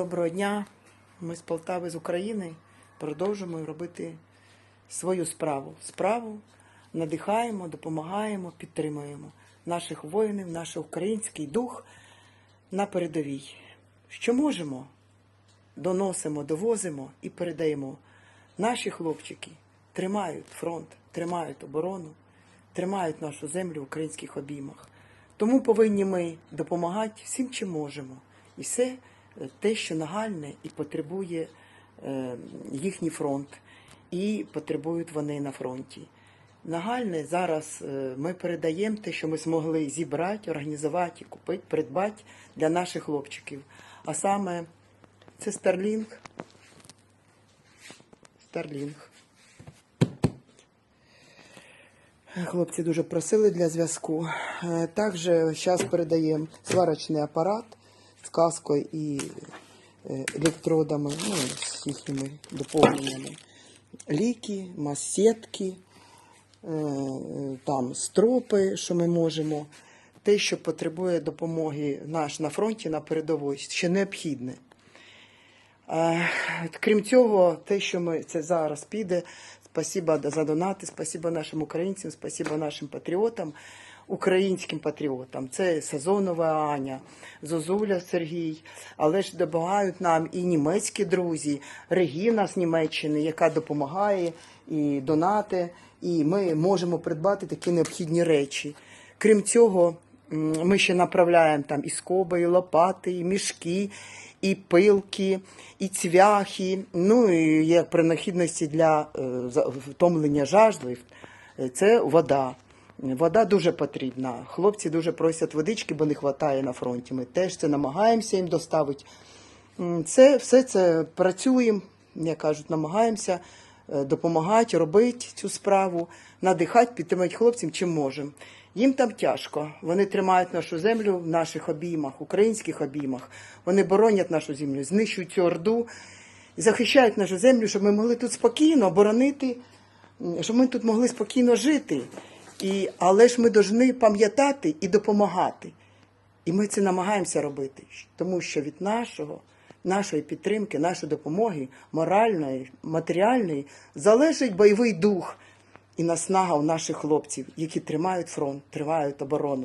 Доброго дня. Ми з Полтави з України продовжуємо робити свою справу. Справу надихаємо, допомагаємо, підтримуємо наших воїнів, наш український дух на передовій. Що можемо, доносимо, довозимо і передаємо. Наші хлопчики тримають фронт, тримають оборону, тримають нашу землю в українських обіймах. Тому повинні ми допомагати всім, чим можемо. І все те, що нагальне і потребує е, їхній фронт, і потребують вони на фронті. Нагальне зараз е, ми передаємо те, що ми змогли зібрати, організувати, купити, придбати для наших хлопчиків. А саме це Старлінг. Старлінг. Хлопці дуже просили для зв'язку. Е, Також зараз передаємо сварочний апарат з каскою і е, електродами, ну, з їхніми доповненнями. Ліки, масетки, е, там стропи, що ми можемо. Те, що потребує допомоги наш на фронті, на передовій, що необхідне. Е, Крім цього, те, що ми це зараз піде, спасіба за донати, спасіба нашим українцям, спасіба нашим патріотам, українським патріотам. Це Сазонова Аня, Зозуля Сергій, але ж допомагають нам і німецькі друзі, Регіна з Німеччини, яка допомагає і донати, і ми можемо придбати такі необхідні речі. Крім цього, ми ще направляємо там і скоби, і лопати, і мішки, і пилки, і цвяхи. Ну і як при необхідності для е, втомлення жажди, е, це вода. Вода дуже потрібна. Хлопці дуже просять водички, бо не вистачає на фронті. Ми теж це намагаємося їм доставити. Це все це працюємо, як кажуть, намагаємося е, допомагати, робити цю справу, надихати, підтримати хлопців, чим можемо. Їм там тяжко. Вони тримають нашу землю в наших обіймах, українських обіймах. Вони боронять нашу землю, знищують цю орду захищають нашу землю, щоб ми могли тут спокійно оборонити, щоб ми тут могли спокійно жити. І, але ж ми повинні пам'ятати і допомагати. І ми це намагаємося робити, тому що від нашого, нашої підтримки, нашої допомоги, моральної, матеріальної, залежить бойовий дух і наснага у наших хлопців, які тримають фронт, тримають оборону.